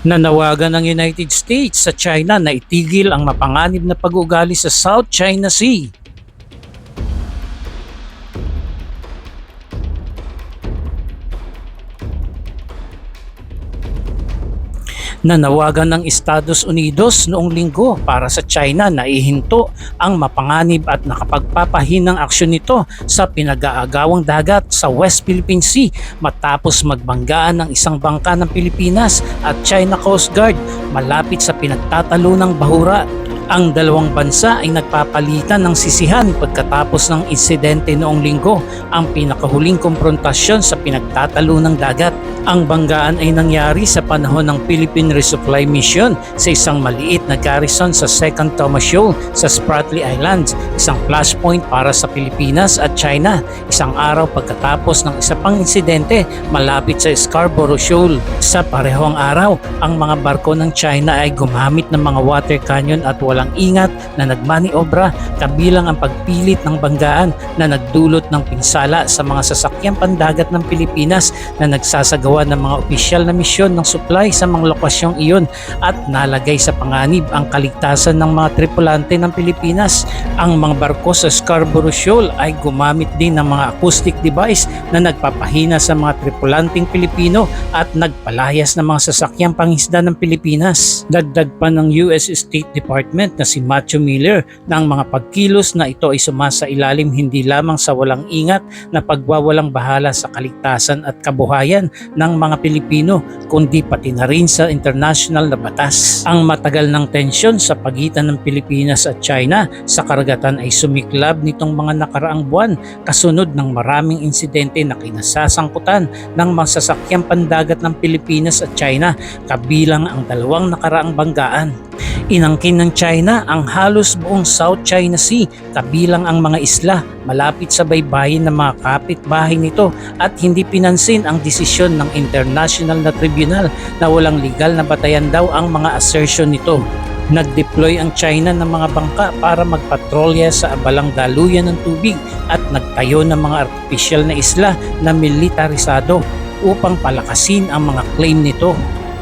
Nanawagan ng United States sa China na itigil ang mapanganib na pag-ugali sa South China Sea. Nanawagan ng Estados Unidos noong linggo para sa China na ihinto ang mapanganib at nakapagpapahinang aksyon nito sa pinag-aagawang dagat sa West Philippine Sea matapos magbanggaan ng isang bangka ng Pilipinas at China Coast Guard malapit sa pinagtatalo ng bahura ang dalawang bansa ay nagpapalitan ng sisihan pagkatapos ng insidente noong linggo, ang pinakahuling komprontasyon sa pinagtatalo ng dagat. Ang banggaan ay nangyari sa panahon ng Philippine Resupply Mission sa isang maliit na garrison sa 2nd Thomas Shoal sa Spratly Islands, isang flashpoint para sa Pilipinas at China. Isang araw pagkatapos ng isa pang insidente malapit sa Scarborough Shoal. Sa parehong araw, ang mga barko ng China ay gumamit ng mga water canyon at walang ingat na nagmaniobra kabilang ang pagpilit ng banggaan na nagdulot ng pinsala sa mga sasakyang pandagat ng Pilipinas na nagsasagawa ng mga opisyal na misyon ng supply sa mga lokasyong iyon at nalagay sa panganib ang kaligtasan ng mga tripulante ng Pilipinas. Ang mga barko sa Scarborough Shoal ay gumamit din ng mga acoustic device na nagpapahina sa mga tripulanting Pilipino at nagpalayas ng mga sasakyang pangisda ng Pilipinas. Dagdag pa ng US State Department na si Matthew Miller na ang mga pagkilos na ito ay sumasa ilalim hindi lamang sa walang ingat na pagwawalang bahala sa kaligtasan at kabuhayan ng mga Pilipino kundi pati na rin sa international na batas. Ang matagal ng tensyon sa pagitan ng Pilipinas at China sa karagatan ay sumiklab nitong mga nakaraang buwan kasunod ng maraming insidente na kinasasangkutan ng masasakyang pandagat ng Pilipinas at China kabilang ang dalawang nakaraang banggaan. Inangkin ng China ang halos buong South China Sea kabilang ang mga isla malapit sa baybayin ng mga kapitbahay nito at hindi pinansin ang desisyon ng International na Tribunal na walang legal na batayan daw ang mga assertion nito. Nag-deploy ang China ng mga bangka para magpatrolya sa abalang daluyan ng tubig at nagtayo ng mga artificial na isla na militarisado upang palakasin ang mga claim nito.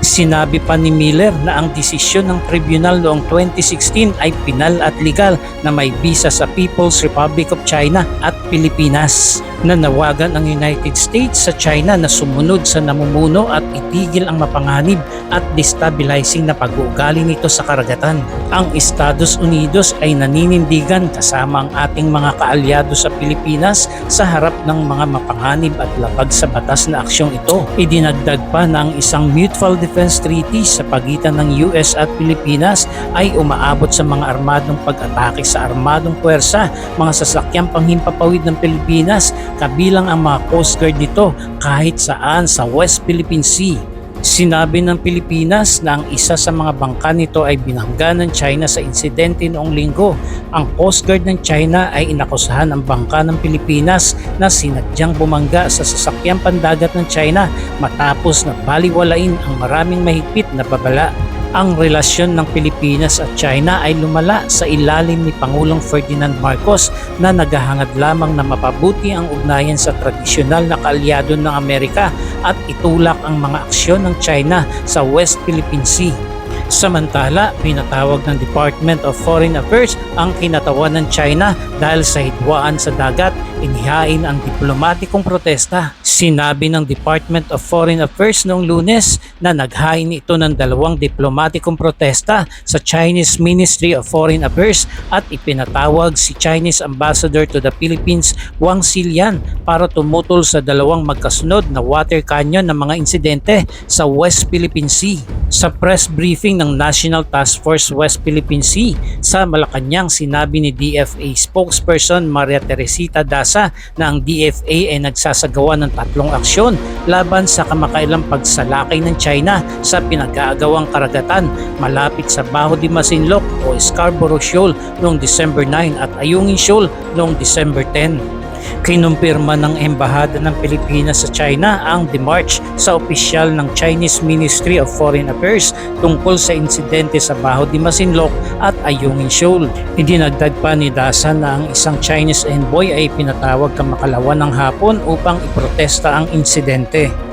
Sinabi pa ni Miller na ang desisyon ng tribunal noong 2016 ay pinal at legal na may visa sa People's Republic of China at Pilipinas. Nanawagan ang United States sa China na sumunod sa namumuno at itigil ang mapanganib at destabilizing na pag-uugali nito sa karagatan. Ang Estados Unidos ay naninindigan kasama ang ating mga kaalyado sa Pilipinas sa harap ng mga mapanganib at labag sa batas na aksyong ito. Idinagdag pa na ang isang mutual defense treaty sa pagitan ng US at Pilipinas ay umaabot sa mga armadong pag-atake sa armadong puwersa, mga sasakyang panghimpapawid ng Pilipinas, kabilang ang mga Coast Guard nito kahit saan sa West Philippine Sea. Sinabi ng Pilipinas na ang isa sa mga bangka nito ay binangga ng China sa insidente noong linggo. Ang Coast Guard ng China ay inakusahan ang bangka ng Pilipinas na sinadyang bumangga sa sasakyang pandagat ng China matapos na baliwalain ang maraming mahigpit na babala. Ang relasyon ng Pilipinas at China ay lumala sa ilalim ni Pangulong Ferdinand Marcos na naghahangad lamang na mapabuti ang ugnayan sa tradisyonal na kaalyado ng Amerika at itulak ang mga aksyon ng China sa West Philippine Sea. Samantala, pinatawag ng Department of Foreign Affairs ang kinatawan ng China dahil sa hidwaan sa dagat, inihain ang diplomatikong protesta. Sinabi ng Department of Foreign Affairs noong lunes na naghain ito ng dalawang diplomatikong protesta sa Chinese Ministry of Foreign Affairs at ipinatawag si Chinese Ambassador to the Philippines Wang Xilian para tumutol sa dalawang magkasunod na water canyon ng mga insidente sa West Philippine Sea. Sa press briefing ng National Task Force West Philippine Sea sa Malacanang sinabi ni DFA spokesperson Maria Teresita Dasa na ang DFA ay nagsasagawa ng tatlong aksyon laban sa kamakailang pagsalakay ng China sa pinag-aagawang karagatan malapit sa Baho de Masinloc o Scarborough Shoal noong December 9 at Ayungin Shoal noong December 10. Kinumpirma ng Embahada ng Pilipinas sa China ang demarch sa opisyal ng Chinese Ministry of Foreign Affairs tungkol sa insidente sa Baho de Masinloc at Ayungin Shoal. Idinagdag pa ni Dasa na ang isang Chinese envoy ay pinatawag kamakalawan ng hapon upang iprotesta ang insidente.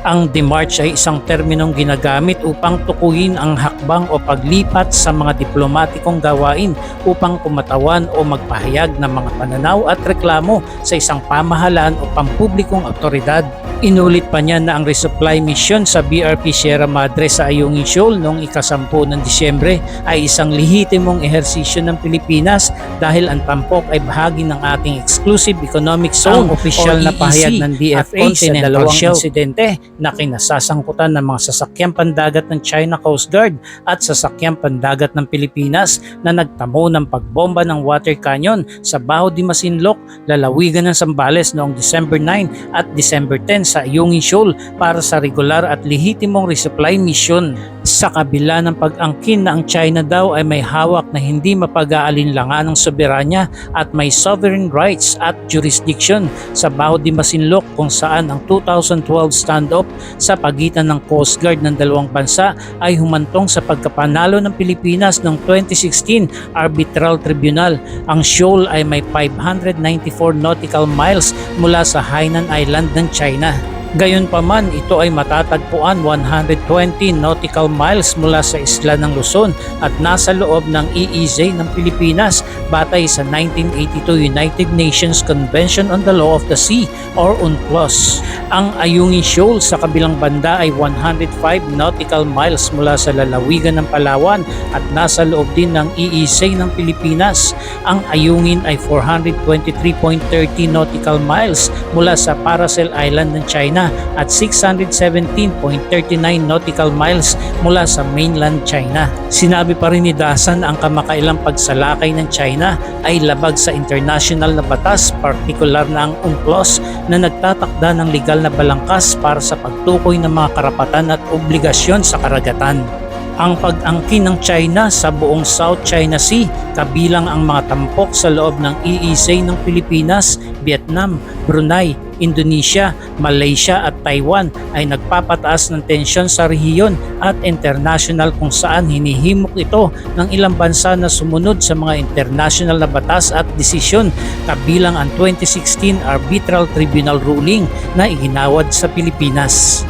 Ang demarch ay isang terminong ginagamit upang tukuyin ang hakbang o paglipat sa mga diplomatikong gawain upang kumatawan o magpahayag ng mga pananaw at reklamo sa isang pamahalaan o pampublikong otoridad. Inulit pa niya na ang resupply mission sa BRP Sierra Madre sa Ayungin Shoal noong ikasampu ng Disyembre ay isang lehitimong ehersisyo ng Pilipinas dahil ang tampok ay bahagi ng ating exclusive economic zone Ang opisyal na pahayag EEZ ng at DFA sa dalawang Shelf. insidente na kinasasangkutan ng mga sasakyang pandagat ng China Coast Guard at sasakyang pandagat ng Pilipinas na nagtamo ng pagbomba ng water canyon sa Baho de Masinloc, lalawigan ng Sambales noong December 9 at December 10 sa Ayungin Shoal para sa regular at lehitimong resupply mission. Sa kabila ng pag-angkin na ang China daw ay may hawak na hindi mapag-aalinlangan ng soberanya at may sovereign rights at jurisdiction sa Baho de Masinloc kung saan ang 2012 standoff sa pagitan ng Coast Guard ng dalawang bansa ay humantong sa pagkapanalo ng Pilipinas noong 2016 Arbitral Tribunal. Ang shoal ay may 594 nautical miles mula sa Hainan Island ng China. Gayunpaman, ito ay matatagpuan 120 nautical miles mula sa isla ng Luzon at nasa loob ng EEZ ng Pilipinas batay sa 1982 United Nations Convention on the Law of the Sea or UNCLOS. Ang Ayungin Shoal sa kabilang banda ay 105 nautical miles mula sa lalawigan ng Palawan at nasa loob din ng EEZ ng Pilipinas. Ang Ayungin ay 423.30 nautical miles mula sa Paracel Island ng China at 617.39 nautical miles mula sa mainland China. Sinabi pa rin ni Dasan ang kamakailang pagsalakay ng China ay labag sa international na batas, partikular na ang UNCLOS na nagtatakda ng legal na balangkas para sa pagtukoy ng mga karapatan at obligasyon sa karagatan ang pag-angkin ng China sa buong South China Sea kabilang ang mga tampok sa loob ng EEZ ng Pilipinas, Vietnam, Brunei, Indonesia, Malaysia at Taiwan ay nagpapataas ng tensyon sa rehiyon at international kung saan hinihimok ito ng ilang bansa na sumunod sa mga international na batas at desisyon kabilang ang 2016 Arbitral Tribunal ruling na iginawad sa Pilipinas.